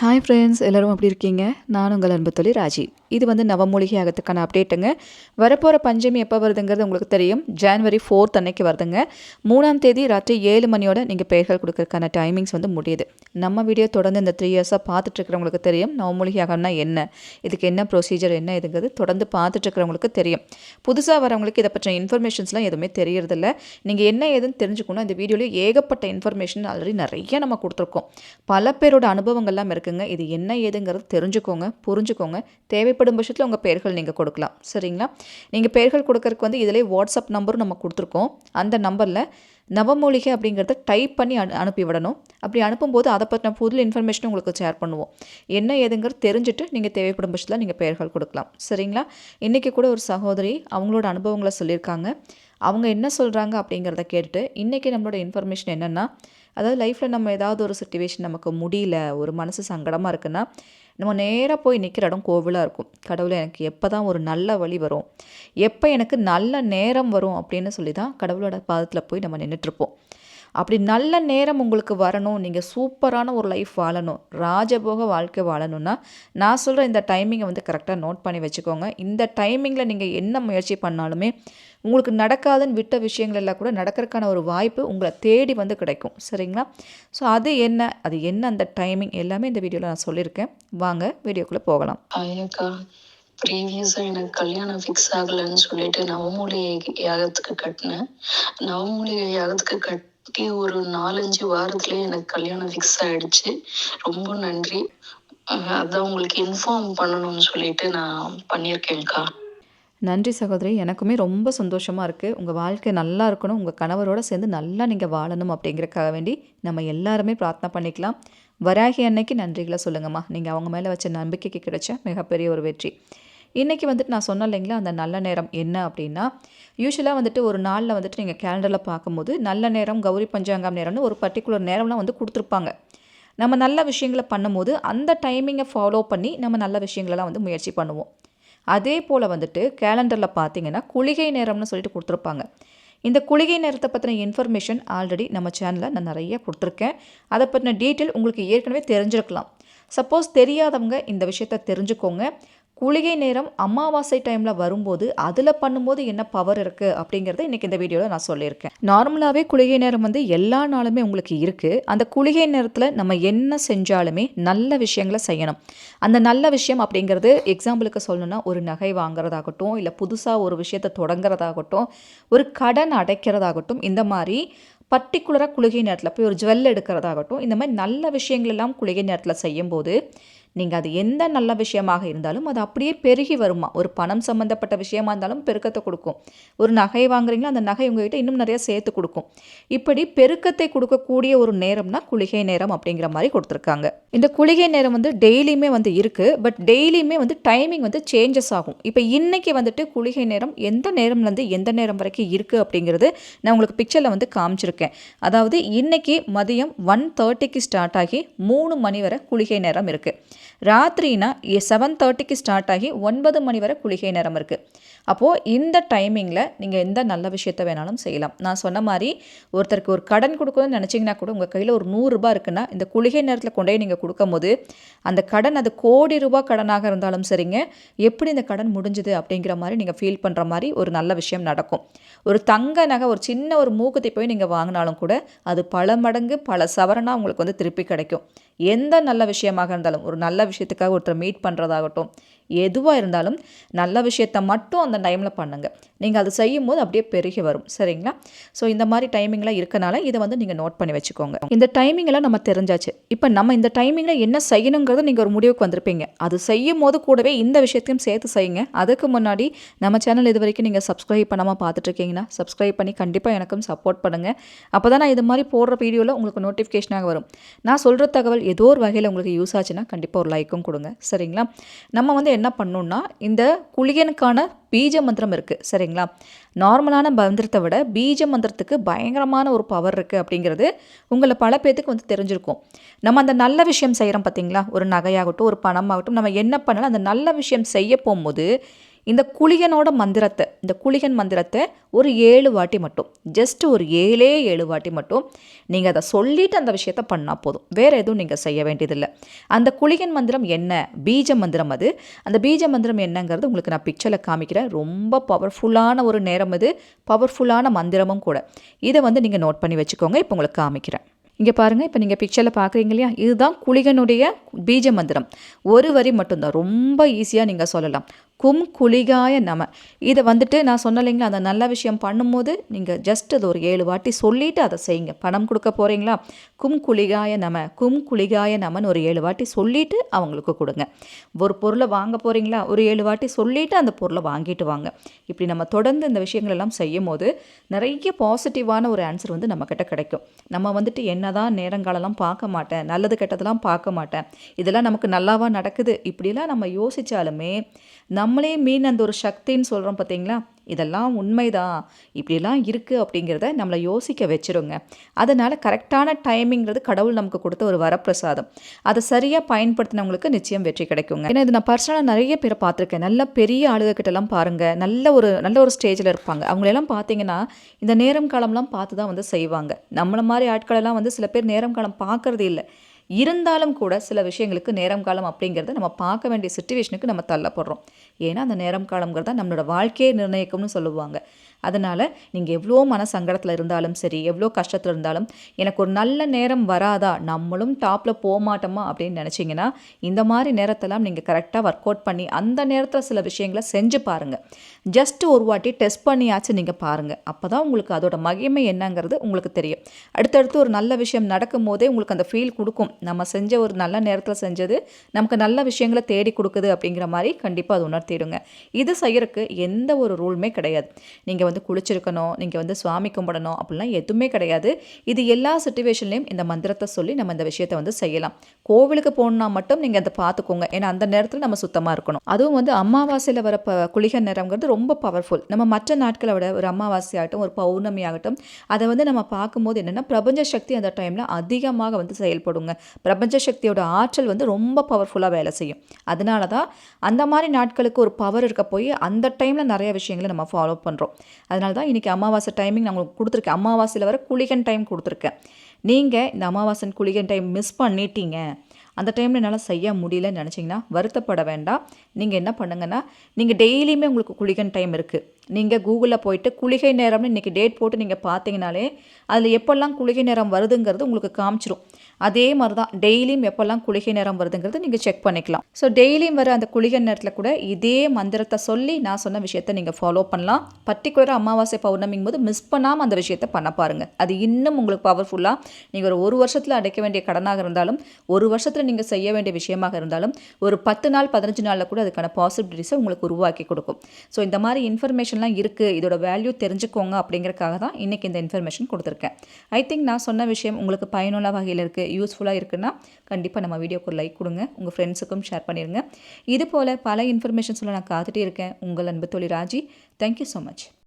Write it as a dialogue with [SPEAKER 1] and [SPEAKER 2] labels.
[SPEAKER 1] Hi friends எல்லோரும் எப்படி இருக்கீங்க? நான் உங்கள் அன்பு தொழில் ராஜி. இது வந்து நவமூலிகை ஆகத்துக்கான அப்டேட்டுங்க வரப்போகிற பஞ்சமி எப்போ வருதுங்கிறது உங்களுக்கு தெரியும். ஜான்வரி ஃபோர்த் அன்னைக்கு வருதுங்க. மூணாம் தேதி ராத்திரி ஏழு மணியோட நீங்கள் பெயர்கள் கொடுக்கறதுக்கான டைமிங்ஸ் வந்து முடியுது. நம்ம வீடியோ தொடர்ந்து இந்த த்ரீ இயர்ஸாக பார்த்துட்ருக்கிறவங்களுக்கு தெரியும். நவமூலிகை என்ன? இதுக்கு என்ன ப்ரொசீஜர் என்ன இதுங்கிறது தொடர்ந்து பார்த்துட்ருக்கிறவங்களுக்கு தெரியும். புதுசாக வரவங்களுக்கு இதை பற்றின இன்ஃபர்மேஷன்ஸ்லாம் எதுவுமே தெரியறதில்ல. நீங்கள் என்ன ஏதுன்னு தெரிஞ்சுக்கணும். இந்த வீடியோவில் ஏகப்பட்ட இன்ஃபர்மேஷன் ஆல்ரெடி நிறைய நம்ம கொடுத்துருக்கோம். பல பேரோட அனுபவங்கள்லாம் இருக்குங்க இது என்ன ஏதுங்கிறது தெரிஞ்சுக்கோங்க புரிஞ்சுக்கோங்க. தேவைப்படும் பட்சத்தில் உங்கள் பெயர்கள் நீங்கள் கொடுக்கலாம். சரிங்களா? நீங்கள் பெயர்கள் கொடுக்கறதுக்கு வந்து இதிலே வாட்ஸ்அப் நம்பரும் நம்ம கொடுத்துருக்கோம். அந்த நம்பரில் நவமூலிகை அப்படிங்கிறத டைப் பண்ணி அனு அனுப்பி விடணும். அப்படி அனுப்பும்போது அதை பற்றின புது இன்ஃபர்மேஷன் உங்களுக்கு ஷேர் பண்ணுவோம். என்ன ஏதுங்கிறது தெரிஞ்சுட்டு நீங்கள் தேவைப்படும் பட்சத்தில் நீங்கள் பெயர்கள் கொடுக்கலாம். சரிங்களா? இன்றைக்கி கூட ஒரு சகோதரி அவங்களோட அனுபவங்களை சொல்லியிருக்காங்க. அவங்க என்ன சொல்கிறாங்க அப்படிங்கிறத கேட்டுட்டு இன்றைக்கி நம்மளோட இன்ஃபர்மேஷன் என்னென்னா அதாவது லைஃப்பில் நம்ம ஏதாவது ஒரு சுச்சுவேஷன் நமக்கு முடியல ஒரு மனசு சங்கடமாக இருக்குன்னா நம்ம நேராக போய் நிற்கிற இடம் கோவிலாக இருக்கும். கடவுளை எனக்கு எப்போ தான் ஒரு நல்ல வழி வரும்? எப்போ எனக்கு நல்ல நேரம் வரும் அப்படின்னு சொல்லி தான் கடவுளோட பாதத்தில் போய் நம்ம நின்றுட்டுருப்போம் அப்படி நல்ல நேரம் உங்களுக்கு வரணும். நீங்கள் சூப்பரான ஒரு லைஃப் வாழணும். ராஜபோக வாழ்க்கை வாழணும்னா நான் சொல்கிற இந்த டைமிங்கை வந்து கரெக்டாக நோட் பண்ணி வச்சுக்கோங்க. இந்த டைமிங்கில் நீங்கள் என்ன முயற்சி பண்ணாலுமே உங்களுக்கு நடக்காதுன்னு விட்ட விஷயங்கள் எல்லாம் கூட நடக்கிறதுக்கான ஒரு வாய்ப்பு உங்களை தேடி வந்து கிடைக்கும். சரிங்களா? ஸோ அது என்ன? அது என்ன அந்த டைமிங் எல்லாமே இந்த வீடியோவில் நான் சொல்லியிருக்கேன். வாங்க வீடியோக்குள்ளே போகலாம்.
[SPEAKER 2] ஐயக்கா ப்ரீவியஸாக எனக்கு கல்யாணம் ஃபிக்ஸ் ஆகலைன்னு சொல்லிட்டு நவமூலிகை யாகத்துக்கு கட்டினேன். நவமூலிகை யாகத்துக்கு கட்டி ஒரு நாலஞ்சு வாரத்துலேயே எனக்கு கல்யாணம் ஃபிக்ஸ் ஆகிடுச்சு ரொம்ப நன்றி. அதான் உங்களுக்கு இன்ஃபார்ம் பண்ணணும்னு சொல்லிட்டு நான் பண்ணியிருக்கேன்க்கா
[SPEAKER 1] நன்றி சகோதரி. எனக்குமே ரொம்ப சந்தோஷமாக இருக்குது உங்கள் வாழ்க்கை நல்லா இருக்கணும். உங்கள் கணவரோட சேர்ந்து நல்லா நீங்கள் வாழணும் அப்படிங்கிறக்காக வேண்டி நம்ம எல்லாருமே பிரார்த்தனை பண்ணிக்கலாம். வராகி அன்னைக்கு நன்றிகளை சொல்லுங்கம்மா. நீங்கள் அவங்க மேலே வச்ச நம்பிக்கைக்கு கிடைச்ச மிகப்பெரிய ஒரு வெற்றி. இன்றைக்கி வந்துட்டு நான் சொன்னேன் இல்லைங்களா அந்த நல்ல நேரம் என்ன அப்படின்னா யூஸ்வலாக வந்துட்டு ஒரு நாளில் வந்துட்டு நீங்கள் கேலண்டரில் பார்க்கும்போது நல்ல நேரம் கௌரி பஞ்சாங்கம் நேரம்னு ஒரு பர்டிகுலர் நேரம்லாம் வந்து கொடுத்துருப்பாங்க. நம்ம நல்ல விஷயங்களை பண்ணும்போது அந்த டைமிங்கை ஃபாலோ பண்ணி நம்ம நல்ல விஷயங்களெல்லாம் வந்து முயற்சி பண்ணுவோம். அதே போல் வந்துட்டு கேலண்டரில் பார்த்தீங்கன்னா குளிகை நேரம்னு சொல்லிட்டு கொடுத்துருப்பாங்க. இந்த குளிகை நேரத்தை பற்றின இன்ஃபர்மேஷன் ஆல்ரெடி நம்ம சேனலில் நான் நிறைய கொடுத்துருக்கேன். அதை பற்றின டீட்டெயில் உங்களுக்கு ஏற்கனவே தெரிஞ்சிருக்கலாம். சப்போஸ் தெரியாதவங்க இந்த விஷயத்த தெரிஞ்சுக்கோங்க. குளிகை நேரம் அமாவாசை டைமில் வரும்போது அதில் பண்ணும்போது என்ன பவர் இருக்குது அப்படிங்கிறத இன்றைக்கி இந்த வீடியோவில் நான் சொல்லியிருக்கேன். நார்மலாகவே குளிகை நேரம் வந்து எல்லா நாளுமே உங்களுக்கு இருக்குது அந்த குளிகை நேரத்தில் நம்ம என்ன செஞ்சாலுமே நல்ல விஷயங்களை செய்யணும். அந்த நல்ல விஷயம் அப்படிங்கிறது எக்ஸாம்பிளுக்கு சொல்லணும்னா ஒரு நகை வாங்குறதாகட்டும் இல்லை புதுசாக ஒரு விஷயத்தை தொடங்குறதாகட்டும் ஒரு கடன் அடைக்கிறதாகட்டும் இந்த மாதிரி பர்டிகுலராக குளிகை நேரத்தில் போய் ஒரு ஜுவல் எடுக்கிறதாகட்டும் இந்த மாதிரி நல்ல விஷயங்கள் எல்லாம் குளிகை நேரத்தில் செய்யும்போது நீங்கள் அது எந்த நல்ல விஷயமாக இருந்தாலும் அது அப்படியே பெருகி வருமா? ஒரு பணம் சம்மந்தப்பட்ட விஷயமா இருந்தாலும் பெருக்கத்தை கொடுக்கும். ஒரு நகை வாங்குறீங்களோ? அந்த நகை உங்ககிட்ட இன்னும் நிறைய சேர்த்து கொடுக்கும். இப்படி பெருக்கத்தை கொடுக்கக்கூடிய ஒரு நேரம்னா குளிகை நேரம் அப்படிங்கிற மாதிரி கொடுத்துருக்காங்க. இந்த குளிகை நேரம் வந்து டெய்லியுமே வந்து இருக்குது பட் டெய்லியுமே வந்து டைமிங் வந்து சேஞ்சஸ் ஆகும். இப்போ இன்னைக்கு வந்துட்டு குளிகை நேரம் எந்த நேரம்லேருந்து எந்த நேரம் வரைக்கும் இருக்குது அப்படிங்கிறது நான் உங்களுக்கு பிக்சரில் வந்து காமிச்சிருக்கேன். அதாவது இன்னைக்கு மதியம் ஒன் தேர்ட்டிக்கு ஸ்டார்ட் ஆகி மூணு மணி வரை குளிகை நேரம் இருக்குது ராத்திரினா செவன் தேர்ட்டிக்கு ஸ்டார்ட் ஆகி ஒன்பது மணி வரை குளிகை நேரம் இருக்குது அப்போது இந்த டைமிங்கில் நீங்கள் எந்த நல்ல விஷயத்த வேணாலும் செய்யலாம். நான் சொன்ன மாதிரி ஒருத்தருக்கு ஒரு கடன் கொடுக்கணும்னு நினச்சிங்கன்னா கூட உங்கள் கையில் ஒரு நூறுரூபா இருக்குன்னா இந்த குளிகை நேரத்தில் கொண்டு போய் நீங்கள் கொடுக்கும்போது அந்த கடன் அது கோடி ரூபா கடனாக இருந்தாலும் சரிங்க. எப்படி இந்த கடன் முடிஞ்சுது அப்படிங்கிற மாதிரி நீங்கள் ஃபீல் பண்ணுற மாதிரி ஒரு நல்ல விஷயம் நடக்கும். ஒரு தங்க நகை ஒரு சின்ன ஒரு மூக்குத்தி போய் நீங்கள் வாங்கினாலும் கூட அது பல மடங்கு பல சவரனாக உங்களுக்கு வந்து திருப்பி கிடைக்கும். எந்த நல்ல விஷயமாக இருந்தாலும் ஒரு நல்ல விஷயத்துக்காக ஒருத்தர் மீட் பண்ணுறதாகட்டும் எதுவாக இருந்தாலும் நல்ல விஷயத்த மட்டும் அந்த டைமில் பண்ணுங்கள் நீங்கள் அது செய்யும் போது அப்படியே பெருகி வரும். சரிங்களா? ஸோ இந்த மாதிரி டைமிங்லாம் இருக்கனால இதை வந்து நீங்கள் நோட் பண்ணி வச்சுக்கோங்க. இந்த டைமிங்கெல்லாம் நம்ம தெரிஞ்சாச்சு. இப்போ நம்ம இந்த டைமிங்கில் என்ன செய்யணுங்கிறத நீங்கள் ஒரு முடிவுக்கு வந்திருப்பீங்க. அது செய்யும் போது கூடவே இந்த விஷயத்தையும் சேர்த்து செய்யுங்க. அதுக்கு முன்னாடி நம்ம சேனல் இது வரைக்கும் நீங்கள் சப்ஸ்கிரைப் பண்ணாமல் பார்த்துட்ருக்கீங்கன்னா சப்ஸ்கிரைப் பண்ணி கண்டிப்பாக எனக்கும் சப்போர்ட் பண்ணுங்கள் அப்போ தான் நான் இது மாதிரி போடுற வீடியோவில் உங்களுக்கு நோட்டிஃபிகேஷனாக வரும். நான் சொல்கிற தகவல் ஏதோ ஒரு வகையில் உங்களுக்கு யூஸ் ஆச்சுன்னா கண்டிப்பாக ஒரு லைக்கும் கொடுங்க. சரிங்களா? நம்ம வந்து என்ன பண்ணோன்னா இந்த குளியனுக்கான பீஜ மந்திரம் இருக்குது சரிங்களா? நார்மலான மந்திரத்தை விட பீஜ மந்திரத்துக்கு பயங்கரமான ஒரு பவர் இருக்குது அப்படிங்கிறது உங்களை பல பேத்துக்கு வந்து தெரிஞ்சிருக்கும். நம்ம அந்த நல்ல விஷயம் செய்கிறோம் பார்த்தீங்களா ஒரு நகையாகட்டும் ஒரு பணமாகட்டும் நம்ம என்ன பண்ணாலும்? அந்த நல்ல விஷயம் செய்ய போகும்போது இந்த குளியனோட மந்திரத்தை இந்த குளியன் மந்திரத்தை ஒரு ஏழு வாட்டி மட்டும் ஜஸ்ட் ஒரு ஏழே ஏழு வாட்டி மட்டும் நீங்கள் அதை சொல்லிட்டு அந்த விஷயத்த பண்ணால் போதும். வேறு எதுவும் நீங்கள் செய்ய வேண்டியதில்லை. அந்த குளியன் மந்திரம் என்ன? பீஜ மந்திரம் அது. அந்த பீஜ மந்திரம் என்னங்கிறது உங்களுக்கு நான் பிக்சரில் காமிக்கிறேன். ரொம்ப பவர்ஃபுல்லான ஒரு நேரம் இது. பவர்ஃபுல்லான மந்திரமும் கூட. இதை வந்து நீங்கள் நோட் பண்ணி வச்சுக்கோங்க. இப்போ உங்களுக்கு காமிக்கிறேன். இங்கே பாருங்கள் இப்போ நீங்கள் பிக்சரில் பார்க்குறீங்க இல்லையா? இதுதான் குளிகனுடைய பீஜ மந்திரம். ஒரு வரி மட்டும்தான். ரொம்ப ஈஸியாக நீங்கள் சொல்லலாம். கும் குளிகாய நம. இதை வந்துட்டு நான் சொன்ன இல்லைங்களா அந்த நல்ல விஷயம் பண்ணும்போது நீங்கள் ஜஸ்ட் அது ஒரு ஏழு வாட்டி சொல்லிவிட்டு அதை செய்யுங்க. பணம் கொடுக்க போகிறீங்களா கும் குளிகாய நம. கும் குளிகாய நமன்னு ஒரு ஏழு வாட்டி சொல்லிவிட்டு அவங்களுக்கு கொடுங்க. ஒரு பொருளை வாங்க போகிறீங்களா ஒரு ஏழு வாட்டி சொல்லிவிட்டு அந்த பொருளை வாங்கிட்டு வாங்க. இப்படி நம்ம தொடர்ந்து இந்த விஷயங்கள் எல்லாம் செய்யும் போது நிறைய பாசிட்டிவான ஒரு ஆன்சர் வந்து நம்மக்கிட்ட கிடைக்கும். நம்ம வந்துட்டு என்னதான் நேரங்காலெல்லாம் பார்க்க மாட்டேன் நல்லது கெட்டதெல்லாம் பார்க்க மாட்டேன் இதெல்லாம் நமக்கு நல்லாவா நடக்குது இப்படிலாம் நம்ம யோசித்தாலுமே நம்மளே மீன் அந்த ஒரு சக்தின்னு சொல்கிறோம் பார்த்தீங்களா? இதெல்லாம் உண்மைதான். இப்படிலாம் இருக்குது அப்படிங்கிறத நம்மளை யோசிக்க வச்சிருங்க. அதனால் கரெக்டான டைமிங்கிறது கடவுள் நமக்கு கொடுத்த ஒரு வரப்பிரசாதம். அதை சரியாக பயன்படுத்தினவங்களுக்கு நிச்சயம் வெற்றி கிடைக்குங்க. ஏன்னா இது நான் பர்சனலாக நிறைய பேரை பார்த்துருக்கேன். நல்ல பெரிய ஆளுகிட்டலாம் பாருங்கள் நல்ல ஒரு நல்ல ஒரு ஸ்டேஜில் இருப்பாங்க. அவங்களெல்லாம் பார்த்தீங்கன்னா இந்த நேரம் காலம்லாம் பார்த்து தான் வந்து செய்வாங்க. நம்மளை மாதிரி ஆட்களெல்லாம் வந்து சில பேர் நேரம் காலம் பார்க்கறது இல்லை. இருந்தாலும் கூட சில விஷயங்களுக்கு நேரம் காலம் அப்படிங்கிறத நம்ம பார்க்க வேண்டிய சுச்சுவேஷனுக்கு நம்ம தள்ளப்படுறோம். ஏன்னா அந்த நேரம் காலங்கிறத நம்மளோட வாழ்க்கையை நிர்ணயிக்கும்னு சொல்லுவாங்க. அதனால் நீங்கள் எவ்வளோ மன சங்கடத்தில் இருந்தாலும் சரி எவ்வளோ கஷ்டத்தில் இருந்தாலும் எனக்கு ஒரு நல்ல நேரம் வராதா நம்மளும் டாப்பில் போக மாட்டோமா அப்படின்னு நினச்சிங்கன்னா இந்த மாதிரி நேரத்தெல்லாம் நீங்கள் கரெக்டாக ஒர்க் அவுட் பண்ணி அந்த நேரத்தில் சில விஷயங்களை செஞ்சு பாருங்கள் ஜஸ்ட் ஒரு வாட்டி டெஸ்ட் பண்ணியாச்சும் நீங்கள் பாருங்கள் அப்போ தான் உங்களுக்கு அதோட மகிமை என்னங்கிறது உங்களுக்கு தெரியும். அடுத்தடுத்து ஒரு நல்ல விஷயம் நடக்கும் போதே உங்களுக்கு அந்த ஃபீல் கொடுக்கும். நம்ம செஞ்ச ஒரு நல்ல நேரத்தில் செஞ்சது நமக்கு நல்ல விஷயங்களை தேடி கொடுக்குது அப்படிங்கிற மாதிரி கண்டிப்பாக அது உணர்த்திடுங்க. இது செய்யறதுக்கு எந்த ஒரு ரூலுமே கிடையாது. நீங்கள் வந்து குளிச்சிருக்கணும் நீங்கள் வந்து சுவாமி கும்பிடணும் அப்படிலாம் எதுவுமே கிடையாது. இது எல்லா சுச்சுவேஷன்லேயும் இந்த மந்திரத்தை சொல்லி நம்ம இந்த விஷயத்தை வந்து செய்யலாம். கோவிலுக்கு போகணுன்னா மட்டும் நீங்கள் அதை பார்த்துக்கோங்க. ஏன்னா அந்த நேரத்தில் நம்ம சுத்தமாக இருக்கணும். அதுவும் வந்து அமாவாசையில் வர ப குளிகை நேரங்கிறது ரொம்ப பவர்ஃபுல் நம்ம மற்ற நாட்களை விட ஒரு அமாவாசை ஆகட்டும் ஒரு பௌர்ணமி ஆகட்டும் அதை வந்து நம்ம பார்க்கும்போது என்னென்னா பிரபஞ்ச சக்தி அந்த டைமில் அதிகமாக வந்து செயல்படுங்க. பிரபஞ்ச சக்தியோட ஆற்றல் வந்து ரொம்ப பவர்ஃபுல்லாக வேலை செய்யும். அதனால தான் அந்த மாதிரி நாட்களுக்கு ஒரு பவர் இருக்க போய் அந்த டைமில் நிறைய விஷயங்களை நம்ம ஃபாலோ பண்ணுறோம் அதனால தான் இன்றைக்கி அமாவாசை டைமிங் நான் உங்களுக்கு கொடுத்துருக்கேன். அமாவாசையில் வர குளிகன் டைம் கொடுத்துருக்கேன். நீங்கள் இந்த அமாவாசன் குளிகன் டைம் மிஸ் பண்ணிட்டீங்க. அந்த டைமில் என்னால் செய்ய முடியலன்னு நினச்சிங்கன்னா வருத்தப்பட வேண்டாம். நீங்கள் என்ன பண்ணுங்கன்னா நீங்கள் டெய்லியுமே உங்களுக்கு குளிகன் டைம் இருக்குது நீங்கள் கூகுளில் போயிட்டு குளிகை நேரம்னு இன்றைக்கி டேட் போட்டு நீங்கள் பார்த்தீங்கனாலே அதில் எப்போல்லாம் குளிகை நேரம் வருதுங்கிறது உங்களுக்கு காமிச்சிரும். அதே மாதிரி தான் டெய்லியும் எப்போல்லாம் குளிகை நேரம் வருதுங்கிறது நீங்கள் செக் பண்ணிக்கலாம். ஸோ டெய்லியும் வர அந்த குளிகை நேரத்தில் கூட இதே மந்திரத்தை சொல்லி நான் சொன்ன விஷயத்தை நீங்கள் ஃபாலோ பண்ணலாம். பர்டிகுலராக அமாவாசை பௌர்ணமிங் போது மிஸ் பண்ணாமல் அந்த விஷயத்தை பண்ண பாருங்கள் அது இன்னும் உங்களுக்கு பவர்ஃபுல்லாக நீங்கள் ஒரு ஒரு வருஷத்தில் அடைக்க வேண்டிய கடனாக இருந்தாலும் ஒரு வருஷத்தில் நீங்கள் செய்ய வேண்டிய விஷயமாக இருந்தாலும் ஒரு பத்து நாள் பதினஞ்சு நாளில் கூட அதுக்கான பாசிபிலிட்டிஸை உங்களுக்கு உருவாக்கி கொடுக்கும். ஸோ இந்த மாதிரி இன்ஃபர்மேஷன்லாம் இருக்குது இதோட வேல்யூ தெரிஞ்சுக்கோங்க அப்படிங்கிறக்காக தான் இன்றைக்கி இந்த இன்ஃபர்மேஷன் கொடுத்துருக்கேன். ஐ திங்க் நான் சொன்ன விஷயம் உங்களுக்கு பயனுள்ள வகையில் இருக்குது யூஸ்ஃபுல்லாக இருக்குன்னா கண்டிப்பாக நம்ம வீடியோக்கு ஒரு லைக் கொடுங்க. உங்கள் ஃப்ரெண்ட்ஸுக்கும் ஷேர் பண்ணிடுங்க இது போல் பல இன்ஃபர்மேஷன்ஸில் நான் காத்துட்டே இருக்கேன். உங்கள் அன்பு தொழில் ராஜி. Thank you so much